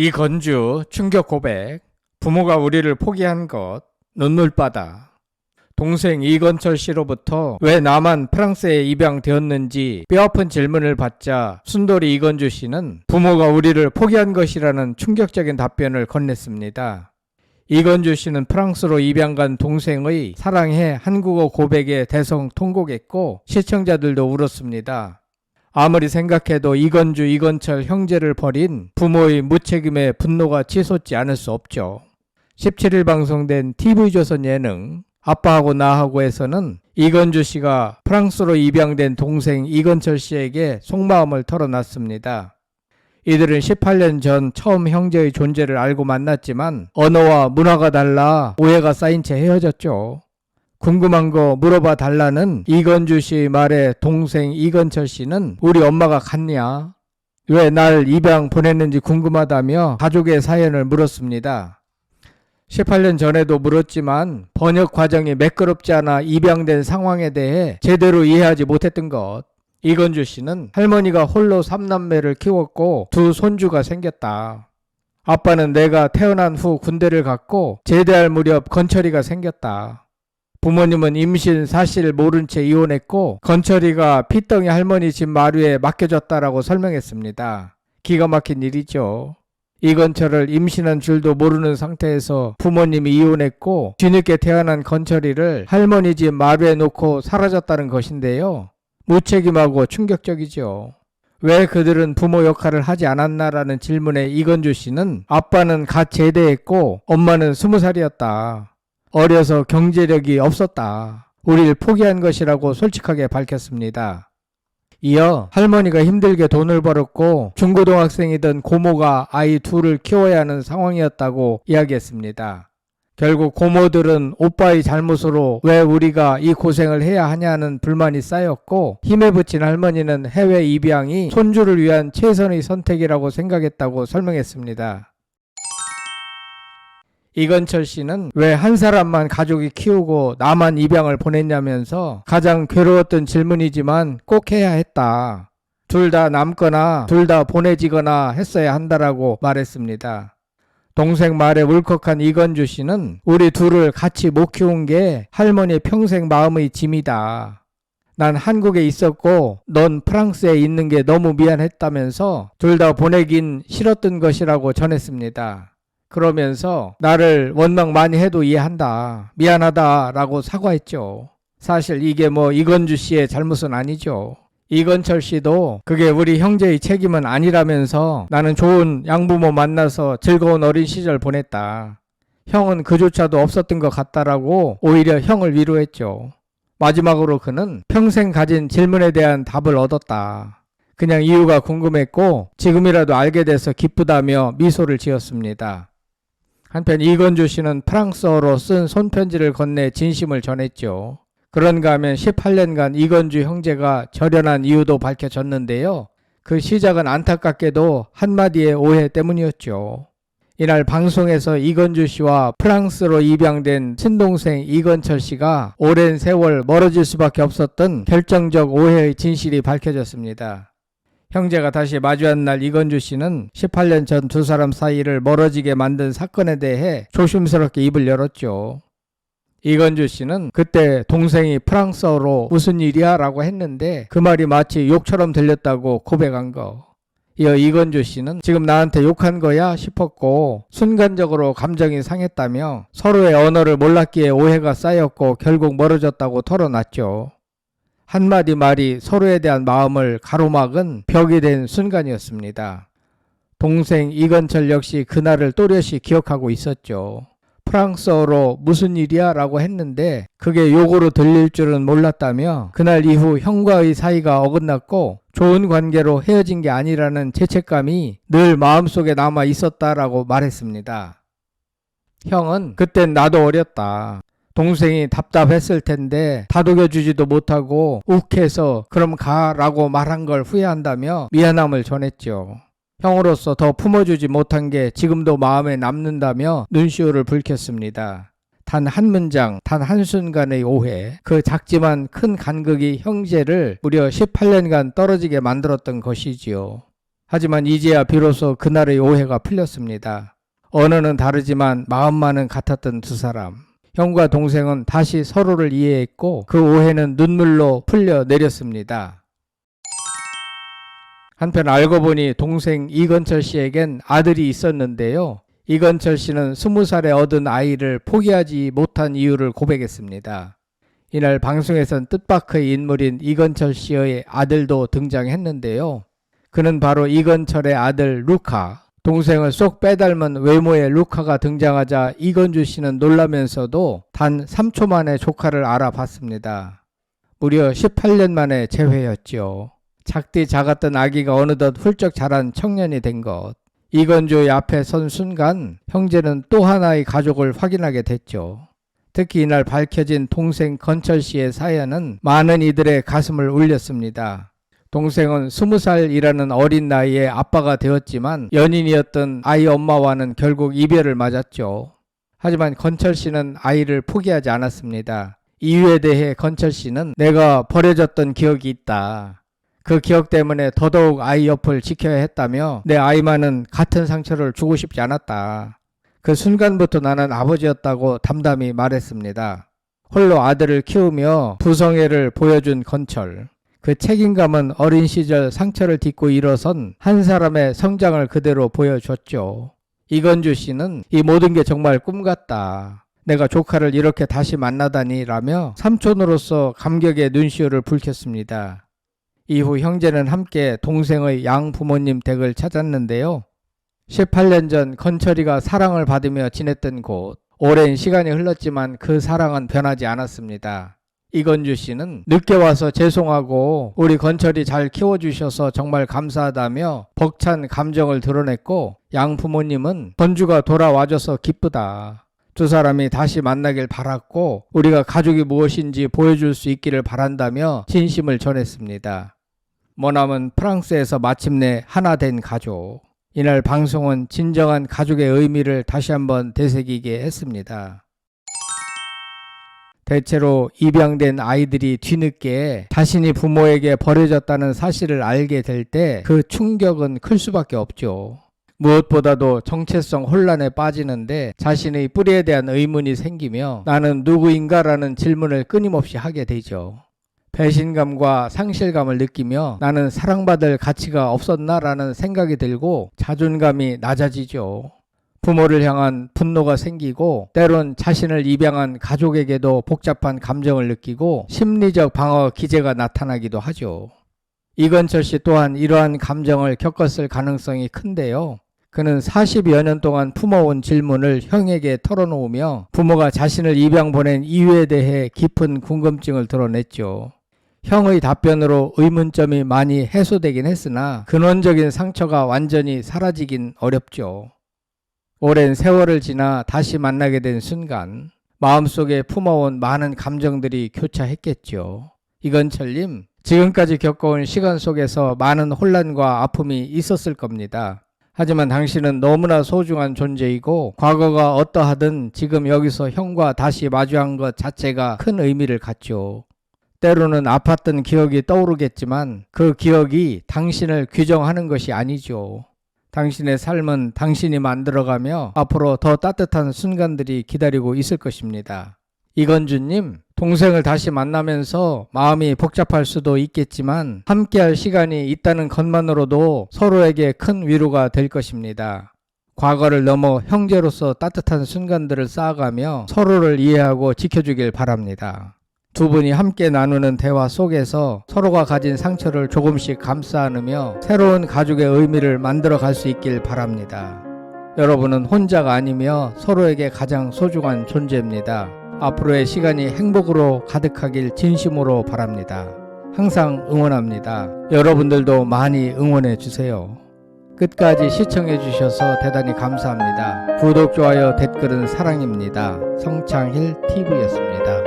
이 건주 충격 고백, 부모가 우리를 포기한 것, 눈물바다. 동생 이건철 씨로부터 왜 나만 프랑스에 입양되었는지 뼈아픈 질문을 받자 순돌이 이건주 씨는 부모가 우리를 포기한 것이라는 충격적인 답변을 건넸습니다. 이건주 씨는 프랑스로 입양 간 동생의 사랑해 한국어 고백에 대성통곡했고 시청자들도 울었습니다. 아무리 생각해도 이건주, 이건철 형제를 버린 부모의 무책임에 분노가 치솟지 않을 수 없죠. 17일 방송된 TV조선 예능 아빠하고 나하고에서는 이건주 씨가 프랑스로 입양된 동생 이건철 씨에게 속마음을 털어놨습니다. 이들은 18년 전 처음 형제의 존재를 알고 만났지만 언어와 문화가 달라 오해가 쌓인 채 헤어졌죠. 궁금한 거 물어봐 달라는 이건주 씨 말에 동생 이건철 씨는 우리 엄마가 갔냐? 왜 날 입양 보냈는지 궁금하다며 가족의 사연을 물었습니다. 18년 전에도 물었지만 번역 과정이 매끄럽지 않아 입양된 상황에 대해 제대로 이해하지 못했던 것. 이건주 씨는 할머니가 홀로 삼남매를 키웠고 두 손주가 생겼다. 아빠는 내가 태어난 후 군대를 갔고 제대할 무렵 건철이가 생겼다. 부모님은 임신 사실을 모른 채 이혼했고 건철이가 피덩이 할머니 집 마루에 맡겨졌다라고 설명했습니다. 기가 막힌 일이죠. 이건철을 임신한 줄도 모르는 상태에서 부모님이 이혼했고 뒤늦게 태어난 건철이를 할머니 집 마루에 놓고 사라졌다는 것인데요. 무책임하고 충격적이죠. 왜 그들은 부모 역할을 하지 않았나라는 질문에 이건주 씨는 아빠는 갓 제대했고 엄마는 스무 살이었다. 어려서 경제력이 없었다. 우리를 포기한 것이라고 솔직하게 밝혔습니다. 이어 할머니가 힘들게 돈을 벌었고 중고등학생이던 고모가 아이 둘을 키워야 하는 상황이었다고 이야기했습니다. 결국 고모들은 오빠의 잘못으로 왜 우리가 이 고생을 해야 하냐는 불만이 쌓였고 힘에 부친 할머니는 해외 입양이 손주를 위한 최선의 선택이라고 생각했다고 설명했습니다. 이건철 씨는 왜 한 사람만 가족이 키우고 나만 입양을 보냈냐면서 가장 괴로웠던 질문이지만 꼭 해야 했다. 둘 다 남거나 둘 다 보내지거나 했어야 한다라고 말했습니다. 동생 말에 울컥한 이건주 씨는 우리 둘을 같이 못 키운 게 할머니 평생 마음의 짐이다. 난 한국에 있었고 넌 프랑스에 있는 게 너무 미안했다면서 둘 다 보내긴 싫었던 것이라고 전했습니다. 그러면서 나를 원망 많이 해도 이해한다. 미안하다라고 사과했죠. 사실 이게 뭐 이건주 씨의 잘못은 아니죠. 이건철 씨도 그게 우리 형제의 책임은 아니라면서 나는 좋은 양부모 만나서 즐거운 어린 시절 보냈다. 형은 그조차도 없었던 것 같다라고 오히려 형을 위로했죠. 마지막으로 그는 평생 가진 질문에 대한 답을 얻었다. 그냥 이유가 궁금했고 지금이라도 알게 돼서 기쁘다며 미소를 지었습니다. 한편 이건주 씨는 프랑스어로 쓴 손편지를 건네 진심을 전했죠. 그런가 하면 18년간 이건주 형제가 절연한 이유도 밝혀졌는데요. 그 시작은 안타깝게도 한마디의 오해 때문이었죠. 이날 방송에서 이건주 씨와 프랑스로 입양된 친동생 이건철 씨가 오랜 세월 멀어질 수밖에 없었던 결정적 오해의 진실이 밝혀졌습니다. 형제가 다시 마주한 날 이건주 씨는 18년 전 두 사람 사이를 멀어지게 만든 사건에 대해 조심스럽게 입을 열었죠. 이건주 씨는 그때 동생이 프랑스어로 무슨 일이야? 라고 했는데 그 말이 마치 욕처럼 들렸다고 고백한 거. 이어 이건주 씨는 지금 나한테 욕한 거야 싶었고 순간적으로 감정이 상했다며 서로의 언어를 몰랐기에 오해가 쌓였고 결국 멀어졌다고 털어놨죠. 한마디 말이 서로에 대한 마음을 가로막은 벽이 된 순간이었습니다. 동생 이건철 역시 그날을 또렷이 기억하고 있었죠. 프랑스어로 무슨 일이야? 라고 했는데 그게 욕으로 들릴 줄은 몰랐다며 그날 이후 형과의 사이가 어긋났고 좋은 관계로 헤어진 게 아니라는 죄책감이 늘 마음속에 남아 있었다라고 말했습니다. 형은 그땐 나도 어렸다. 동생이 답답했을 텐데 다독여주지도 못하고 욱해서 그럼 가라고 말한 걸 후회한다며 미안함을 전했죠. 형으로서 더 품어주지 못한 게 지금도 마음에 남는다며 눈시울을 붉혔습니다. 단 한 문장, 단 한순간의 오해, 그 작지만 큰 간극이 형제를 무려 18년간 떨어지게 만들었던 것이지요. 하지만 이제야 비로소 그날의 오해가 풀렸습니다. 언어는 다르지만 마음만은 같았던 두 사람. 형과 동생은 다시 서로를 이해했고 그 오해는 눈물로 풀려 내렸습니다. 한편 알고 보니 동생 이건철 씨에겐 아들이 있었는데요. 이건철 씨는 스무 살에 얻은 아이를 포기하지 못한 이유를 고백했습니다. 이날 방송에선 뜻밖의 인물인 이건철 씨의 아들도 등장했는데요. 그는 바로 이건철의 아들 루카. 동생을 쏙 빼닮은 외모의 루카가 등장하자 이건주 씨는 놀라면서도 단 3초 만에 조카를 알아봤습니다. 무려 18년 만에 재회였죠. 작디 작았던 아기가 어느덧 훌쩍 자란 청년이 된 것. 이건주의 앞에 선 순간 형제는 또 하나의 가족을 확인하게 됐죠. 특히 이날 밝혀진 동생 건철 씨의 사연은 많은 이들의 가슴을 울렸습니다. 동생은 스무 살이라는 어린 나이에 아빠가 되었지만 연인이었던 아이 엄마와는 결국 이별을 맞았죠. 하지만 건철 씨는 아이를 포기하지 않았습니다. 이유에 대해 건철 씨는 내가 버려졌던 기억이 있다. 그 기억 때문에 더더욱 아이 옆을 지켜야 했다며 내 아이만은 같은 상처를 주고 싶지 않았다. 그 순간부터 나는 아버지였다고 담담히 말했습니다. 홀로 아들을 키우며 부성애를 보여준 건철. 그 책임감은 어린 시절 상처를 딛고 일어선 한 사람의 성장을 그대로 보여줬죠. 이건주 씨는 이 모든 게 정말 꿈 같다. 내가 조카를 이렇게 다시 만나다니 라며 삼촌으로서 감격의 눈시울을 붉혔습니다. 이후 형제는 함께 동생의 양 부모님 댁을 찾았는데요. 18년 전 건철이가 사랑을 받으며 지냈던 곳. 오랜 시간이 흘렀지만 그 사랑은 변하지 않았습니다. 이건주 씨는 늦게 와서 죄송하고 우리 건철이 잘 키워주셔서 정말 감사하다며 벅찬 감정을 드러냈고 양 부모님은 건주가 돌아와줘서 기쁘다. 두 사람이 다시 만나길 바랐고 우리가 가족이 무엇인지 보여줄 수 있기를 바란다며 진심을 전했습니다. 머남은 프랑스에서 마침내 하나 된 가족. 이날 방송은 진정한 가족의 의미를 다시 한번 되새기게 했습니다. 대체로 입양된 아이들이 뒤늦게 자신이 부모에게 버려졌다는 사실을 알게 될 때 그 충격은 클 수밖에 없죠. 무엇보다도 정체성 혼란에 빠지는데 자신의 뿌리에 대한 의문이 생기며 나는 누구인가라는 질문을 끊임없이 하게 되죠. 배신감과 상실감을 느끼며 나는 사랑받을 가치가 없었나라는 생각이 들고 자존감이 낮아지죠. 부모를 향한 분노가 생기고 때론 자신을 입양한 가족에게도 복잡한 감정을 느끼고 심리적 방어 기제가 나타나기도 하죠. 이건철 씨 또한 이러한 감정을 겪었을 가능성이 큰데요. 그는 40여 년 동안 품어온 질문을 형에게 털어놓으며 부모가 자신을 입양 보낸 이유에 대해 깊은 궁금증을 드러냈죠. 형의 답변으로 의문점이 많이 해소되긴 했으나 근원적인 상처가 완전히 사라지긴 어렵죠. 오랜 세월을 지나 다시 만나게 된 순간 마음속에 품어온 많은 감정들이 교차했겠죠. 이건철님, 지금까지 겪어온 시간 속에서 많은 혼란과 아픔이 있었을 겁니다. 하지만 당신은 너무나 소중한 존재이고 과거가 어떠하든 지금 여기서 형과 다시 마주한 것 자체가 큰 의미를 갖죠. 때로는 아팠던 기억이 떠오르겠지만 그 기억이 당신을 규정하는 것이 아니죠. 당신의 삶은 당신이 만들어가며 앞으로 더 따뜻한 순간들이 기다리고 있을 것입니다. 이건주님, 동생을 다시 만나면서 마음이 복잡할 수도 있겠지만 함께할 시간이 있다는 것만으로도 서로에게 큰 위로가 될 것입니다. 과거를 넘어 형제로서 따뜻한 순간들을 쌓아가며 서로를 이해하고 지켜주길 바랍니다. 두 분이 함께 나누는 대화 속에서 서로가 가진 상처를 조금씩 감싸 안으며 새로운 가족의 의미를 만들어 갈 수 있길 바랍니다. 여러분은 혼자가 아니며 서로에게 가장 소중한 존재입니다. 앞으로의 시간이 행복으로 가득하길 진심으로 바랍니다. 항상 응원합니다. 여러분들도 많이 응원해 주세요. 끝까지 시청해 주셔서 대단히 감사합니다. 구독, 좋아요, 댓글은 사랑입니다. 성창힐 TV였습니다.